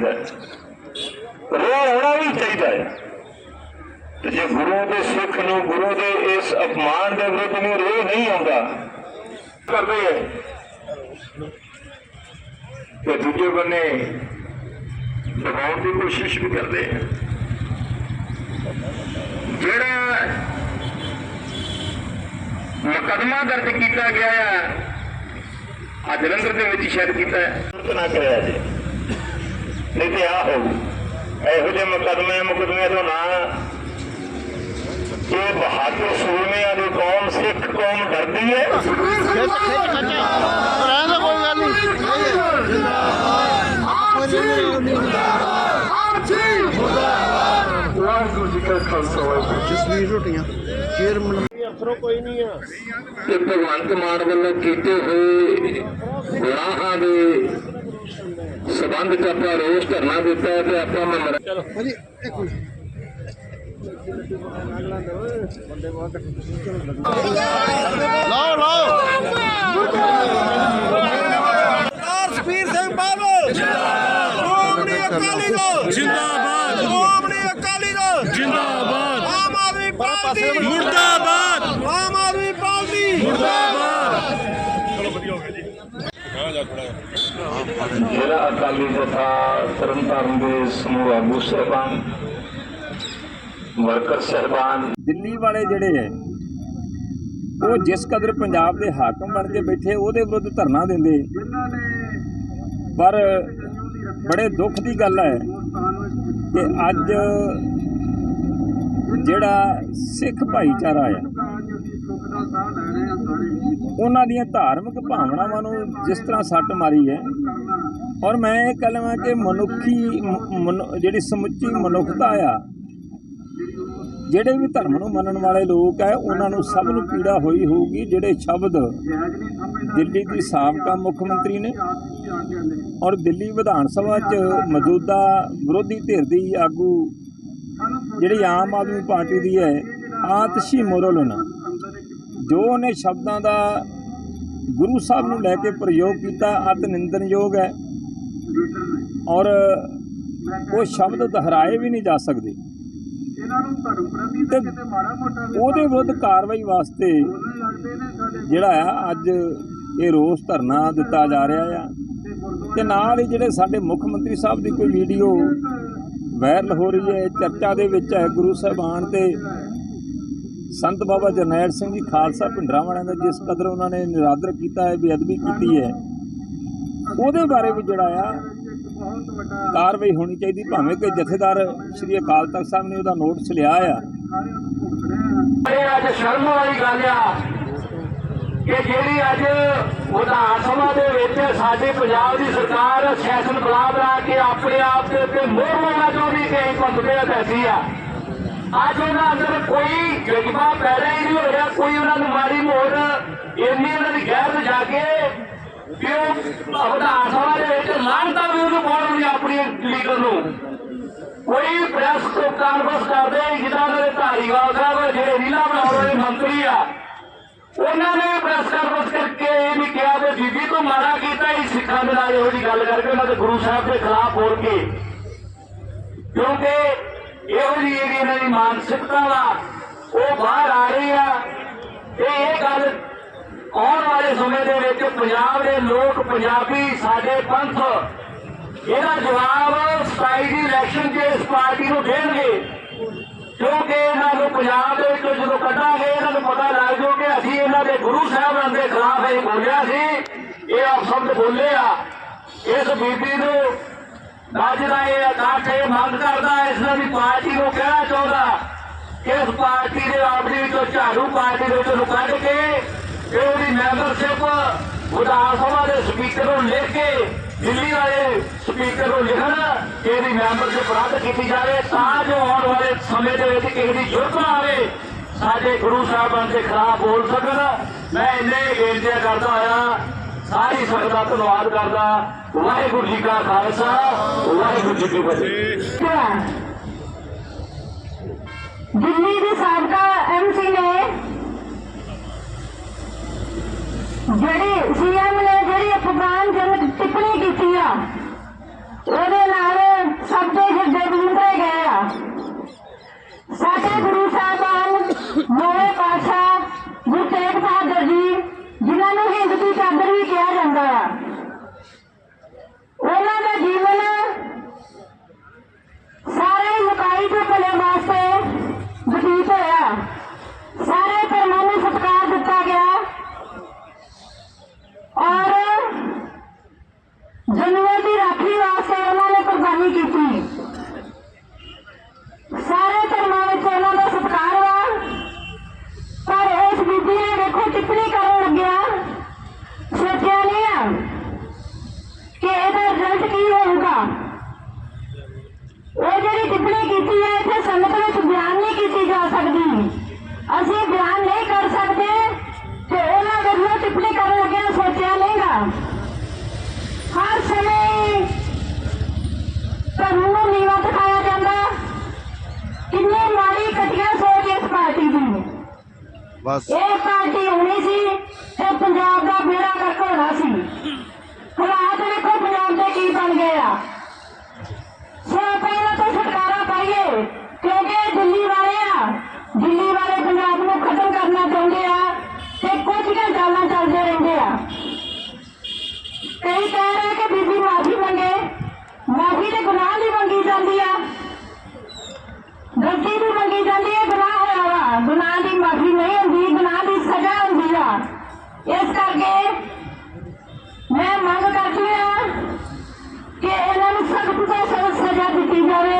ਚਾਹੀਦਾ ਹੈ। ਰੋਹ ਹੋਣਾ ਵੀ ਚਾਹੀਦਾ ਹੈ। ਤੇ ਜੇ ਗੁਰੂ ਦੇ ਸਿੱਖ ਨੂੰ, ਗੁਰੂ ਦੇ ਇਸ ਅਪਮਾਨ ਦੇ ਵਿਰੁੱਧ ਨੂੰ ਰੋਹ ਨਹੀਂ ਆਉਂਦਾ, ਕਰਦੇ ਹੈ ਤੇ ਦੂਜੇ ਬੰਨੇ ਦਬਾਉਣ ਦੀ ਕੋਸ਼ਿਸ਼ ਵੀ ਕਰਦੇ ਹੈ ਜਿਹੜਾ ਮੁਕਦਮਾ ਦਰਜ ਕੀਤਾ ਗਿਆ ਹੈ ਆ ਜਲੰਧਰ ਦੇ ਵਿੱਚ ਸ਼ਾਇਦ ਕੀਤਾ ਹੈ। ਨਾ ਕਰਿਆ ਜੀ। ਨਹੀਂ ਤੇ ਆ ਹੋਊ ਇਹੋ ਜਿਹੇ ਮੁਕਦਮੇ ਮੁਕਦਮੇ ਤੋਂ ਨਾ ਇਹ ਬਹਾਦਰ ਸੂਰਮਿਆਂ ਦੀ ਕੌਮ ਸਿੱਖ ਕੌਮ ਡਰਦੀ ਹੈ। ਖਿੱਚ ਖਿੱਚ ਖਿੱਚ ਰਹਿਣ ਦੇ ਕੋਈ ਗੱਲ ਨਹੀਂ। ਵਾਹਿਗੁਰੂ ਜੀ ਕਾ ਖਾਲਸਾ ਵਾਹਿਗੁਰੂ ਜਸਵੀਰ ਰੋਟੀਆਂ ਚੇਅਰਮੈਨ ਅਫਸਰੋ ਕੋਈ ਨਹੀਂ ਆ ਤੇ ਭਗਵੰਤ ਮਾਨ ਵੱਲੋਂ ਕੀਤੇ ਹੋਏ ਗੁਨਾਹਾਂ ਦੇ ਸਬੰਧ ਚ ਆਪਾਂ ਰੋਸ ਧਰਨਾ ਦਿੱਤਾ ਹੈ ਤੇ ਆਪਾਂ ਮੰਨ ਭਾਜੀ ਇੱਕ ਮਿੰਟ। ਲਾਓ ਲਾਓ। ਸਪੀਰ ਸਿੰਘ ਬਾਦਲ। ਸ਼੍ਰੋਮਣੀ ਅਕਾਲੀ ਦਲ। ਜਿੰਦਾਬਾਦ। ਸ਼੍ਰੋਮਣੀ ਅਕਾਲੀ ਦਲ। ਜਿੰਦਾਬਾਦ। ਆਮ ਆਦਮੀ ਪਾਰਟੀ। ਮੁਰਦਾਬਾਦ। ਆਮ ਆਦਮੀ ਪਾਰਟੀ। ਜਿਹੜਾ ਅਕਾਲੀ ਜਥਾ ਤਰਨਤਾਰਨ ਦੇ ਸਮੂਹ ਆਗੂ ਸਹਿਬਾਨ, ਵਰਕਰ ਸਹਿਬਾਨ। ਦਿੱਲੀ ਵਾਲੇ ਜਿਹੜੇ ਹੈ, ਉਹ ਜਿਸ ਕਦਰ ਪੰਜਾਬ ਦੇ ਹਾਕਮ ਬਣ ਕੇ ਬੈਠੇ, ਉਹਦੇ ਵਿਰੁੱਧ ਧਰਨਾ ਦਿੰਦੇ। ਪਰ ਬੜੇ ਦੁੱਖ ਦੀ ਗੱਲ ਹੈ ਕਿ ਅੱਜ ਜਿਹੜਾ ਸਿੱਖ ਭਾਈਚਾਰਾ ਹੈ ਉਹਨਾਂ ਦੀਆਂ ਧਾਰਮਿਕ ਭਾਵਨਾਵਾਂ ਨੂੰ ਜਿਸ ਤਰ੍ਹਾਂ ਸੱਟ ਮਾਰੀ ਹੈ। ਔਰ ਮੈਂ ਇਹ ਕਹਾਂ ਕਿ ਮਨੁੱਖੀ ਮਨੁ- ਜਿਹੜੀ ਸਮੁੱਚੀ ਮਨੁੱਖਤਾ ਆ, ਜਿਹੜੇ ਵੀ ਧਰਮ ਨੂੰ ਮੰਨਣ ਵਾਲੇ ਲੋਕ ਹੈ ਉਹਨਾਂ ਨੂੰ ਸਭ ਨੂੰ ਪੀੜਾ ਹੋਈ ਹੋਊਗੀ, ਜਿਹੜੇ ਸ਼ਬਦ ਦਿੱਲੀ ਦੀ ਸਾਬਕਾ ਮੁੱਖ ਮੰਤਰੀ ਨੇ ਔਰ ਦਿੱਲੀ ਵਿਧਾਨ ਸਭਾ 'ਚ ਮੌਜੂਦਾ ਵਿਰੋਧੀ ਧਿਰ ਦੀ ਆਗੂ ਜਿਹੜੀ ਆਮ ਆਦਮੀ ਪਾਰਟੀ ਦੀ ਹੈ, ਆਤਸ਼ੀ ਮੋਰਲਨ ਜੋ ਉਹਨੇ ਸ਼ਬਦਾਂ ਦਾ ਗੁਰੂ ਸਾਹਿਬ ਨੂੰ ਲੈ ਕੇ ਪ੍ਰਯੋਗ ਕੀਤਾ ਅਤ ਨਿੰਦਨਯੋਗ ਹੈ। ਔਰ ਉਹ ਸ਼ਬਦ ਦੁਹਰਾਏ ਵੀ ਨਹੀਂ ਜਾ ਸਕਦੇ। ਤੇ ਉਹਦੇ ਵਿਰੁੱਧ ਕਾਰਵਾਈ ਵਾਸਤੇ ਜਿਹੜਾ ਆ ਅੱਜ ਇਹ ਰੋਸ ਧਰਨਾ ਦਿੱਤਾ ਜਾ ਰਿਹਾ ਆ। ਤੇ ਨਾਲ ਹੀ ਜਿਹੜੇ ਸਾਡੇ ਮੁੱਖ ਮੰਤਰੀ ਸਾਹਿਬ ਦੀ ਕੋਈ ਵੀਡੀਓ ਵਾਇਰਲ ਹੋ ਰਹੀ ਹੈ ਚਰਚਾ ਦੇ ਵਿੱਚ ਹੈ ਗੁਰੂ ਸਾਹਿਬਾਨ ਤੇ। ਸੰਤ ਬਾਬਾ ਜਰਨੈਲ ਸਿੰਘ ਜੀ ਖਾਲਸਾ ਭਿੰਡਰਾਂ ਵਾਲਿਆਂ ਦਾ ਜਿਸ ਕਦਰ ਉਹਨਾਂ ਨੇ ਨਿਰਾਦਰ ਕੀਤਾ ਹੈ, ਬੇਅਦਬੀ ਕੀਤੀ ਹੈ, ਉਹਦੇ ਬਾਰੇ ਵੀ ਜਿਹੜਾ ਆ, ਕਾਰਵਾਈ ਹੋਣੀ ਚਾਹੀਦੀ, ਭਾਵੇਂ ਕਿ ਜਥੇਦਾਰ ਸ਼੍ਰੀ ਅਕਾਲ ਤਖਤ ਸਾਹਿਬ ਨੇ ਉਹਦਾ ਨੋਟਿਸ ਲਿਆ ਆ। ਅੱਜ ਸ਼ਰਮ ਵਾਲੀ ਗੱਲ ਆ ਕਿ ਜਿਹੜੀ ਅੱਜ ਵਿਧਾਨ ਸਭਾ ਦੇ ਵਿੱਚ ਸਾਡੇ ਪੰਜਾਬ ਦੀ ਸਰਕਾਰ ਸੈਸ਼ਨ ਬੁਲਾ ਬੁਲਾ ਕੇ ਆਪਣੇ ਆਪ ਦੇ ਉੱਤੇ ਮੋਹਰ ਲਾਉਣਾ ਚਾਹੁੰਦੀ ਕਿ ਇਹ ਭੰਗਦੇ ਬੈਠੀ ਆ। ਅੱਜ ਉਹਨਾਂ ਅੰਦਰ ਕੋਈ ਜਜ਼ਬਾ ਪੈਦਾ ਹੀ ਨਹੀਂ ਹੋ ਰਿਹਾ ਕੋਈ ਉਹਨਾਂ ਨੂੰ ਮਾੜੀ ਮੋਹਰ, ਇੰਨੀ ਉਹਨਾਂ ਦੀ ਗੈਰਤ ਜਾ ਕੇ ਕਿ ਉਹ ਵਿਧਾਨ ਸਭਾ ਦੇ ਵਿੱਚ ਲਾਂਘਦਾ ਵੀ ਉਹਨੂੰ ਪਾਉਣ ਆਪਣੀ ਲੀਡਰ ਨੂੰ। ਕੋਈ ਪ੍ਰੈਸ ਕਾਨਫਰੰਸ ਕਰਦੇ ਜਿੱਦਾਂ ਦੇ ਧਾਰੀਵਾਲ ਸਾਹਿਬ ਜਿਹੜੇ ਰੀਲਾ ਬਣਾਉਣ ਵਾਲੇ ਮੰਤਰੀ ਆ, ਉਹਨਾਂ ਨੇ ਪ੍ਰੈਸ ਕਾਨਫਰੰਸ ਕਰਕੇ ਇਹ ਨਹੀਂ ਕਿਹਾ ਕਿ ਬੀਬੀ ਤੋਂ ਮਾਰਾ ਕੀਤਾ ਹੀ ਸਿੱਖਾਂ ਦੇ ਨਾਲ ਇਹੋ ਜੀ ਗੱਲ ਕਰਕੇ ਉਹਨਾਂ ਦੇ ਗੁਰੂ ਸਾਹਿਬ ਦੇ ਖਿਲਾਫ ਬੋਲ ਕੇ। ਕਿਉਂਕਿ ਇਹੋ ਜੀ ਜਿਹੜੀ ਇਹਨਾਂ ਦੀ ਮਾਨਸਿਕਤਾ ਵਾ, ਉਹ ਬਾਹਰ ਆ ਰਹੀ ਆ। ਤੇ ਇਹ ਗੱਲ ਆਉਣ ਵਾਲੇ ਸਮੇਂ ਦੇ ਵਿੱਚ ਪੰਜਾਬ ਦੇ ਲੋਕ, ਪੰਜਾਬੀ ਸਾਡੇ ਪੰਥ, ਇਹਦਾ ਜਵਾਬ 27 ਦੀ ਇਲੈਕਸ਼ਨ 'ਚ ਇਸ ਪਾਰਟੀ ਨੂੰ ਦੇਣਗੇ। ਕਿਉਂਕਿ ਇਹਨਾਂ ਨੂੰ ਪੰਜਾਬ ਦੇ ਵਿੱਚੋਂ ਜਦੋਂ ਕੱਢਾਂਗੇ, ਇਹਨਾਂ ਨੂੰ ਪਤਾ ਲੱਗ ਜਾਊ ਕਿ ਅਸੀਂ ਇਹਨਾਂ ਦੇ ਗੁਰੂ ਸਾਹਿਬਾਨ ਦੇ ਖਿਲਾਫ ਇਹ ਬੋਲਿਆ ਸੀ। ਇਹ ਆਪ ਸ਼ਬਦ ਬੋਲੇ ਆ। ਇਸ ਬੀਬੀ ਨੂੰ ਅੱਜ ਇਹ ਇਕੱਠ ਇਹ ਮੰਗ ਕਰਦਾ ਇਸ ਦੀ ਪਾਰਟੀ ਨੂੰ ਕਹਿਣਾ ਚਾਹੁੰਦਾ ਕਿ ਇਸ ਪਾਰਟੀ ਦੇ ਆਪਣੀ ਵਿੱਚੋਂ ਝਾੜੂ ਪਾਰਟੀ ਦੇ ਵਿੱਚੋਂ ਕੱਢ ਕੇ ਇਹ ਉਹਦੀ ਮੈਂਬਰਸ਼ਿਪ ਵਿਧਾਨ ਸਭਾ ਦੇ ਸਪੀਕਰ ਨੂੰ ਲਿਖ ਕੇ ਦਿੱਲੀ ਵਾਲੇ ਸਪੀਕਰ ਨੂੰ ਲਿਖਣ ਕਿ ਇਹਦੀ ਮੈਂਬਰਸ਼ਿਪ ਰੱਦ ਕੀਤੀ ਜਾਵੇ ਤਾਂ ਜੋ ਆਉਣ ਵਾਲੇ ਸਮੇਂ ਦੇ ਵਿੱਚ ਕਿਸੇ ਦੀ ਜ਼ਰੂਰਤ ਆਵੇ, ਸਾਡੇ ਗੁਰੂ ਸਾਹਿਬਾਨ ਦੇ ਖਿਲਾਫ ਬੋਲ ਸਕਣ। ਮੈਂ ਇੰਨੇ ਬੇਨਤੀਆਂ ਕਰਦਾ ਹੋਇਆ ਸਾਰੀ ਸੰਗਤ ਦਾ ਧੰਨਵਾਦ ਕਰਦਾ ਵਾਹਿਗੁਰੂ ਜੀ ਕਾ ਖਾਲਸਾ ਵਾਹਿਗੁਰੂ ਜੀ ਕੀ ਫਤਿਹ ਦਿੱਲੀ ਦੇ ਸਾਬਕਾ ਐਮਸੀ ਨੇ ਜਿਹੜੀ ਸੀਐਮ ਨੇ ਜਿਹੜੀ ਅਫਗਾਨਜਨਕ ਟਿੱਪਣੀ ਕੀਤੀ ਆ ਉਹਦੇ ਨਾਲ ਜਨਵਾਂ ਦੀ ਰਾਖੀ ਵਾਸਤੇ ਉਹਨਾਂ ਨੇ ਕੁਰਬਾਨੀ ਕੀਤੀ ਸਾਰੇ ਧਰਮਾਂ ਵਿੱਚ ਉਹਨਾਂ ਦਾ ਸਤਿਕਾਰ ਵਾ ਪਰ ਇਸ ਬੀਬੀ ਨੇ ਦੇਖੋ ਟਿੱਪਣੀ ਕਰਨ ਲੱਗਿਆ ਸੋਚਿਆ ਨਹੀਂ ਆ ਬਸ। ਇਹ ਪਾਰਟੀ ਹੋਣੀ ਸੀ ਤੇ ਪੰਜਾਬ ਦਾ ਬੇੜਾ ਗਰਕ ਹੋਣਾ ਸੀ। ਹਾਲਾਤ ਵੇਖੋ ਪੰਜਾਬ ਦੇ ਕੀ ਬਣ ਗਏ ਆ। ਸੋ ਪਹਿਲਾਂ ਤਾਂ ਛੁਟਕਾਰਾ ਪਾਈਏ, ਕਿਉਂਕਿ ਇਹ ਦਿੱਲੀ ਵਾਲੇ ਆ। ਦਿੱਲੀ ਵਾਲੇ ਪੰਜਾਬ ਨੂੰ ਖਤਮ ਕਰਨਾ ਚਾਹੁੰਦੇ ਆ ਤੇ ਕੁਝ ਕੇ ਚਾਲਾਂ ਚੱਲਦੇ ਰਹਿੰਦੇ ਆ। ਕਈ ਕਹਿ ਰਹੇ ਕਿ ਬੀਬੀ ਮਾਫੀ ਮੰਗੇ, ਮਾਫੀ ਤੇ ਗੁਨਾਹ ਦੀ ਮੰਗੀ ਜਾਂਦੀ ਆ। ਗਲਤੀ ਦੀ ਮੰਗੀ ਜਾਂਦੀ ਹੈ ਗੁਨਾਹ ਹੋਇਆ ਵਾ। ਗੁਨਾਹ ਦੀ ਮਾਫੀ ਨਹੀਂ ਇਸ ਕਰਕੇ ਮੈਂ ਮੰਗ ਕਰਦੀ ਹਾਂ ਕਿ ਇਹਨਾਂ ਨੂੰ ਸਖਤ ਤੋਂ ਸਖਤ ਸਜ਼ਾ ਦਿੱਤੀ ਜਾਵੇ।